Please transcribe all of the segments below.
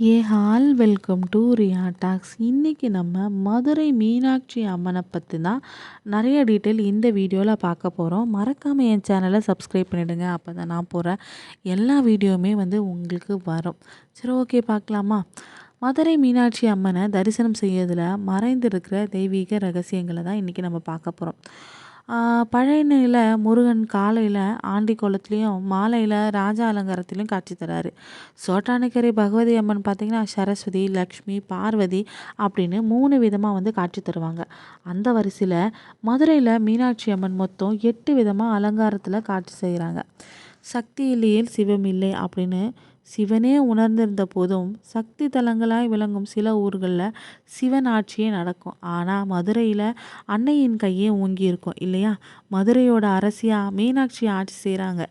Hey all welcome to Riya talks. இன்றைக்கி நம்ம மதுரை மீனாட்சி அம்மனை பற்றி தான் நிறைய டீட்டெயில் இந்த வீடியோவில் பார்க்க போகிறோம் மறக்காமல் என் சேனலை சப்ஸ்கிரைப் பண்ணிவிடுங்க அப்போ தான் நான் போகிற எல்லா வீடியோவுமே வந்து உங்களுக்கு வரும். சரி ஓகே பார்க்கலாமா? மதுரை மீனாட்சி அம்மனை தரிசனம் செய்யறதுல மறைந்திருக்கிற தெய்வீக ரகசியங்களை தான் இன்றைக்கி நம்ம பார்க்க போகிறோம் பழையனையில் முருகன் காலையில் ஆண்டி கோலத்துலேயும் மாலையில் ராஜா அலங்காரத்துலேயும் காட்சி தராரு. சோட்டானிக்கரை பகவதி அம்மன் பார்த்திங்கன்னா சரஸ்வதி லக்ஷ்மி பார்வதி அப்படின்னு மூணு விதமாக வந்து காட்சி தருவாங்க. அந்த வரிசையில் மதுரையில் மீனாட்சி அம்மன் மொத்தம் எட்டு விதமாக அலங்காரத்தில் காட்சி செய்கிறாங்க சக்தி இல்லையே சிவம் இல்லை அப்படின்னு சிவனே உணர்ந்திருந்த போதும் சக்தி தலங்களாய் விளங்கும் சில ஊர்களில் சிவன் ஆட்சியே நடக்கும். ஆனால் மதுரையில் அன்னையின் கையே ஓங்கி இருக்கும் இல்லையா? மதுரையோட அரசியாக மீனாட்சி ஆட்சி செய்கிறாங்க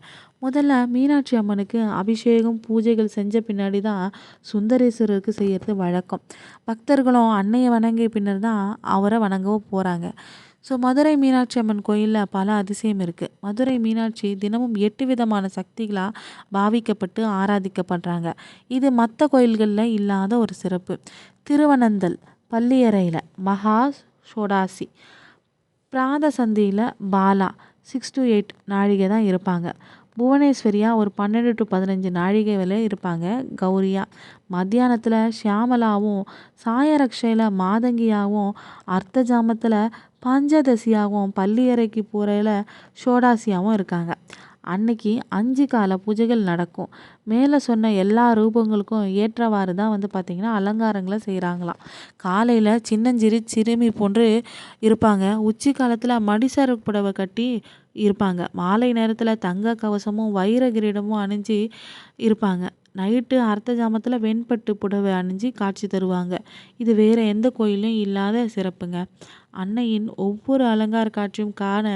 முதல்ல மீனாட்சி அம்மனுக்கு அபிஷேகம் பூஜைகள் செஞ்ச பின்னாடி தான் சுந்தரேஸ்வரருக்கு செய்கிறது வழக்கம். பக்தர்களும் அன்னையை வணங்கிய பின்னர் தான் அவரை வணங்கவும் போகிறாங்க ஸோ மதுரை மீனாட்சி அம்மன் கோயிலில் பல அதிசயம் இருக்குது மதுரை மீனாட்சி தினமும் எட்டு விதமான சக்திகளாக பாவிக்கப்பட்டு ஆராதிக்கப்படுறாங்க. இது மற்ற கோயில்களில் இல்லாத ஒரு சிறப்பு. திருவனந்தல் பள்ளியறையில் மகா சோடாசி பிராத சந்தியில் பாலா சிக்ஸ் டு எயிட் நாழிகை தான் இருப்பாங்க. புவனேஸ்வரியா ஒரு பன்னெண்டு டு பதினஞ்சு நாழிகை வரை இருப்பாங்க. கௌரியா மத்தியானத்தில் ஷியாமலாவும் சாயரக்ஷையில் மாதங்கியாகவும் அர்த்த ஜாமத்தில் பஞ்சதசியாகவும் பள்ளியறைக்கு போகிறையில் ஷோடாசியாகவும் இருக்காங்க. அன்னைக்கு அஞ்சு கால பூஜைகள் நடக்கும். மேலே சொன்ன எல்லா ரூபங்களுக்கும் ஏற்றவாறு தான் வந்து பார்த்திங்கன்னா அலங்காரங்களை செய்கிறாங்களாம் காலையில் சின்னஞ்சிறு சிறுமி போன்று இருப்பாங்க. உச்சி காலத்தில் மடிசார புடவை கட்டி இருப்பாங்க. மாலை நேரத்தில் தங்க கவசமும் வைர கிரீடமும் அணிஞ்சு இருப்பாங்க. நைட்டு அர்த்த ஜாமத்தில் வெண்பட்டு புடவை அணிஞ்சு காட்சி தருவாங்க. இது வேறு எந்த கோயிலையும் இல்லாத சிறப்புங்க. அன்னையின் ஒவ்வொரு அலங்கார காட்சியும் காண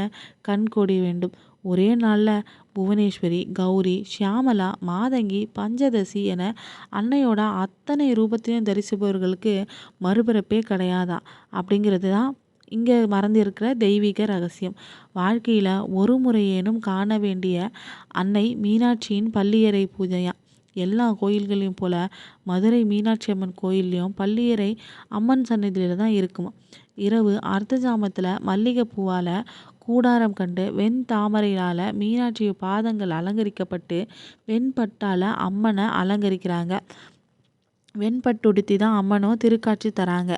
கண் கொடி வேண்டும். ஒரே நாளில் புவனேஸ்வரி கௌரி ஷியாமலா மாதங்கி பஞ்சதசி என அன்னையோட அத்தனை ரூபத்தையும் தரிசிப்பவர்களுக்கு மறுபிறப்பே கிடையாதா அப்படிங்கிறது தான் இங்கே மறந்திருக்கிற தெய்வீக ரகசியம். வாழ்க்கையில் ஒரு முறையேனும் காண வேண்டிய அன்னை மீனாட்சியின் பள்ளியறை பூஜையா? எல்லா கோயில்களையும் போல் மதுரை மீனாட்சி அம்மன் கோயில்லையும் பள்ளியறை அம்மன் சன்னதியில் தான் இருக்குமா? இரவு அர்த்த ஜாமத்தில் மல்லிகைப்பூவால் கூடாரம் கண்டு வெண் தாமரையால் மீனாட்சி பாதங்கள் அலங்கரிக்கப்பட்டு வெண்பட்டால் அம்மனை அலங்கரிக்கிறாங்க. வெண்பட்டுடுத்தி தான் அம்மனும் திருக்காட்சி தராங்க.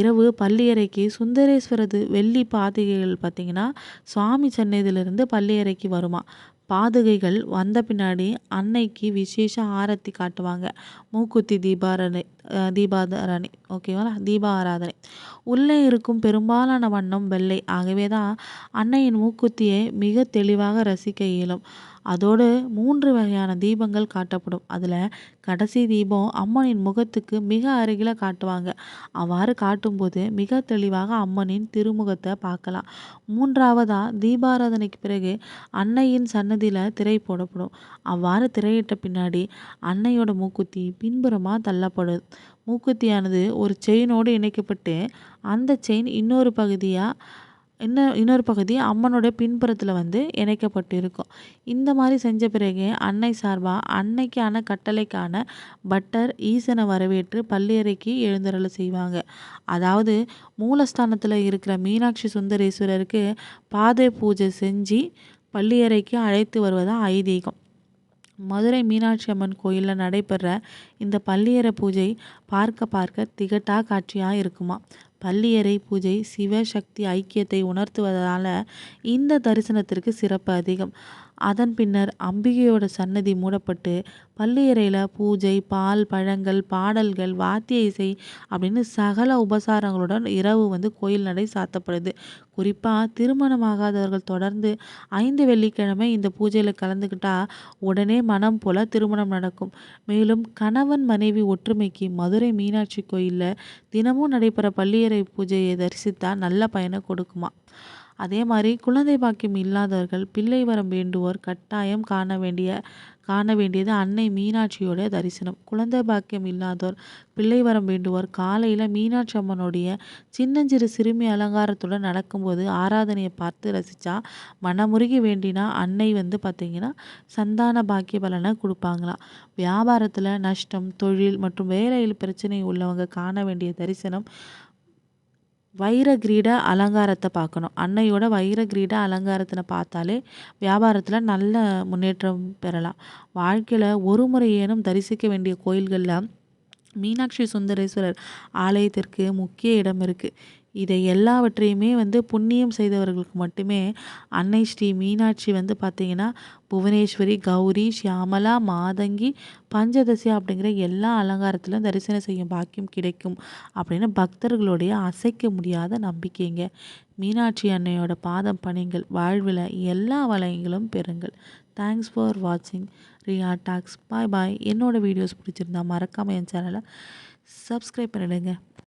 இரவு பள்ளியறைக்கு சுந்தரேஸ்வரது வெள்ளி பாதிகைகள் பார்த்திங்கன்னா சுவாமி சென்னையிலிருந்து பள்ளியறைக்கு வருமா? பாதுகைகள் வந்த பின்னாடி அன்னைக்கு விசேஷ ஆரத்தி காட்டுவாங்க. மூக்குத்தி தீபாரணை தீபாதாரணை ஓகேவா தீப ஆராதனை உள்ளே இருக்கும் பெரும்பாலான வண்ணம் வெள்ளை. ஆகவே தான் அன்னையின் மூக்குத்தியை மிக தெளிவாக ரசிக்க இயலும். அதோடு மூன்று வகையான தீபங்கள் காட்டப்படும். அதில் கடைசி தீபம் அம்மனின் முகத்துக்கு மிக அருகில் காட்டுவாங்க. அவ்வாறு காட்டும்போது மிக தெளிவாக அம்மனின் திருமுகத்தை பார்க்கலாம். மூன்றாவதாக தீபாராதனைக்கு பிறகு அன்னையின் சன்னதியில் திரை போடப்படும். அவ்வாறு திரையிட்ட பின்னாடி அன்னையோட மூக்குத்தி பின்புறமாக தள்ளப்படும். மூக்குத்தியானது ஒரு செயினோடு இணைக்கப்பட்டு அந்த செயின் இன்னொரு பகுதியாக இன்னும் இன்னொரு பகுதி அம்மனோட பின்புறத்தில் வந்து இணைக்கப்பட்டு இருக்கும் இந்த மாதிரி செஞ்ச பிறகு அன்னை சார்பாக அன்னைக்கான கட்டளைக்கான பட்டர் ஈசனை வரவேற்று பள்ளியறைக்கு எழுந்தருள செய்வாங்க. அதாவது மூலஸ்தானத்தில் இருக்கிற மீனாட்சி சுந்தரேஸ்வரருக்கு பாதை பூஜை செஞ்சு பள்ளியறைக்கு அழைத்து வருவதான் ஐதீகம். மதுரை மீனாட்சி அம்மன் கோயிலில் நடைபெற இந்த பள்ளியறை பூஜை பார்க்க பார்க்க திகட்டா காட்சியாக இருக்குமா? பள்ளியறை பூஜை சிவசக்தி ஐக்கியத்தை உணர்த்துவதால் இந்த தரிசனத்திற்கு சிறப்பு அதிகம். அதன் பின்னர் அம்பிகையோட சன்னதி மூடப்பட்டு பள்ளியறையில் பூஜை பால் பழங்கள் பாடல்கள் வாத்திய இசை அப்படின்னு சகல உபசாரங்களுடன் இரவு வந்து கோயில் நடை சாத்தப்படுது. குறிப்பாக திருமணமாகாதவர்கள் தொடர்ந்து ஐந்து வெள்ளிக்கிழமை இந்த பூஜையில் கலந்துக்கிட்டால் உடனே மனம் போல திருமணம் நடக்கும். மேலும் கணவன் மனைவி ஒற்றுமைக்கு மதுரை மீனாட்சி கோயிலில் தினமும் நடைபெற பள்ளியறை பூஜையை தரிசித்தால் நல்ல பயனை கொடுக்குமா. அதே மாதிரி குழந்தை பாக்கியம் இல்லாதவர்கள் பிள்ளை வரம் வேண்டுவோர் கட்டாயம் காண வேண்டிய காண வேண்டியது அன்னை மீனாட்சியோட தரிசனம். குழந்தை பாக்கியம் இல்லாதோர் பிள்ளை வரம் வேண்டுவோர் காலையில் மீனாட்சி அம்மனுடைய சின்னஞ்சிறு சிறுமி அலங்காரத்துடன் நடக்கும்போது ஆராதனையை பார்த்து ரசித்தா மனமுருகி வேண்டினா அன்னை வந்து பார்த்திங்கன்னா சந்தான பாக்கிய பலனை கொடுப்பாங்களாம் வியாபாரத்தில் நஷ்டம் தொழில் மற்றும் வேலையில் பிரச்சனை உள்ளவங்க காண வேண்டிய தரிசனம் வைர கிரீட அலங்காரத்தை பார்க்கணும். அன்னையோட வைர கிரீட அலங்காரத்தில் பார்த்தாலே வியாபாரத்தில் நல்ல முன்னேற்றம் பெறலாம். வாழ்க்கையில் ஒரு முறையேனும் தரிசிக்க வேண்டிய கோயில்களில் மீனாட்சி சுந்தரேஸ்வரர் ஆலயத்திற்கு முக்கிய இடம் இருக்குது இதை எல்லாவற்றையுமே வந்து புண்ணியம் செய்தவர்களுக்கு மட்டுமே அன்னை ஸ்ரீ மீனாட்சி வந்து பார்த்திங்கன்னா புவனேஸ்வரி கௌரி ஷியாமலா மாதங்கி பஞ்சதசி அப்படிங்கிற எல்லா அலங்காரத்திலும் தரிசனம் செய்யும் பாக்கியம் கிடைக்கும் அப்படின்னு பக்தர்களுடைய அசைக்க முடியாத நம்பிக்கைங்க. மீனாட்சி அன்னையோட பாதம் பணிங்கள் வாழ்வில் எல்லா வளங்களும் பெறுங்கள். தேங்க்ஸ் ஃபார் வாட்சிங் ரியா டாக்ஸ். பாய் பாய் என்னோடய வீடியோஸ் பிடிச்சிருந்தா மறக்காமல் என் சேனலை சப்ஸ்கிரைப் பண்ணிடுங்க.